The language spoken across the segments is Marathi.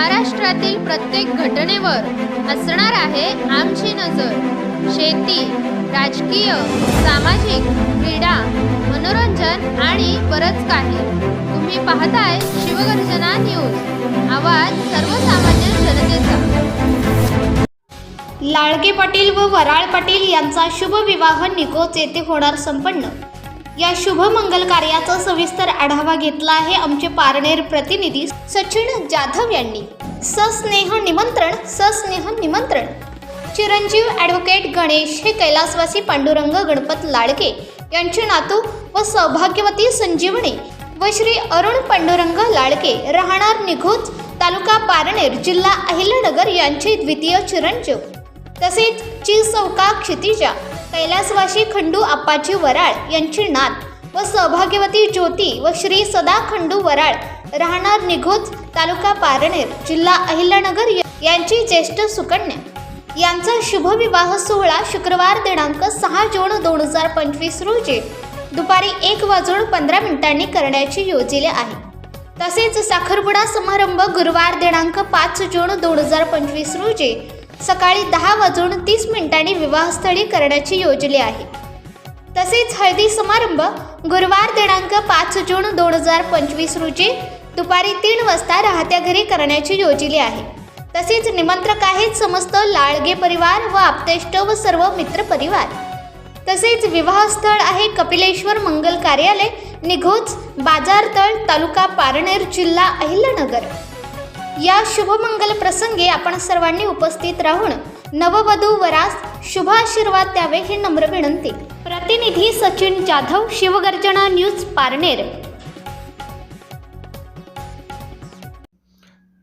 महाराष्ट्रातील प्रत्येक घटनेवर असणार आहे आमची नजर. शेती राजकीय सामाजिक क्रीडा मनोरंजन आणि बरंच काही. तुम्ही पाहताय शिवगर्जना न्यूज. आवाज सर्वसामान्य जनतेचा. लाळके पाटील व वराळ पाटील यांचा शुभ विवाह निकोच येथे होणार संपन्न. या शुभ मंगल कार्याचा सविस्तर आढावा घेतला आहे आमचे पारनेर प्रतिनिधी सचिन जाधव यांनी. सस्नेह निमंत्रण सस्नेह निमंत्रण. चिरंजीव ॲडव्होकेट गणेश हे कैलासवासी पांडुरंग गणपत लाडके यांचे नातू व सौभाग्यवती संजीवनी व श्री अरुण पांडुरंग लाडके राहणार निघोज तालुका पारनेर जिल्हा अहिल्यानगर यांचे द्वितीय चिरंजीव. तसेच ची चौका क्षितिजा कैलासवाशी खंडू आप्पाजी वराळ यांची नात व सौभाग्यवती ज्योती व श्री सदा खंडू वराळ राहणार निघोज तालुका पारनेर जिल्हा अहिल्यानगर यांची ज्येष्ठ सुकन्या. यांचा शुभविवाह सोहळा शुक्रवार दिनांक सहा जून दोन हजार पंचवीस रोजी दुपारी एक वाजून पंधरा मिनिटांनी करण्याची योजले आहे. तसेच साखरपुडा समारंभ गुरुवार दिनांक पाच जून दोन हजार पंचवीस रोजी सकाळी दहा वाजून तीस मिनिटांनी विवाहस्थळी करण्याची योजली आहे. तसेच हळदी समारंभ गुरुवार दिनांक पाच जून दोन हजार पंचवीस रोजी दुपारी तीन वाजता राहत्या घरी करण्याची योजली आहे. तसेच निमंत्रक आहेत समस्त लाळगे परिवार व आपतेष्ट व सर्व मित्र परिवार. तसेच विवाहस्थळ आहे कपिलेश्वर मंगल कार्यालय निघोज बाजारतळ तालुका पारनेर जिल्हा अहिल्यानगर. या शुभमंगल प्रसंगी आपण सर्वांनी उपस्थित राहून नववधू वरास शुभ आशीर्वाद द्यावे ही नम्र विनंती. प्रतिनिधी सचिन जाधव शिवगर्जना न्यूज पारनेर.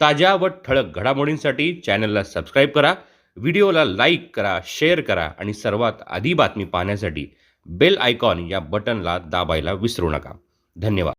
ताज्या व ठळक घडामोडींसाठी चॅनलला सबस्क्राईब करा व्हिडिओला लाईक करा शेअर करा आणि सर्वात आधी बातमी पाहण्यासाठी बेल आयकॉन या बटनला दाबायला विसरू नका. धन्यवाद.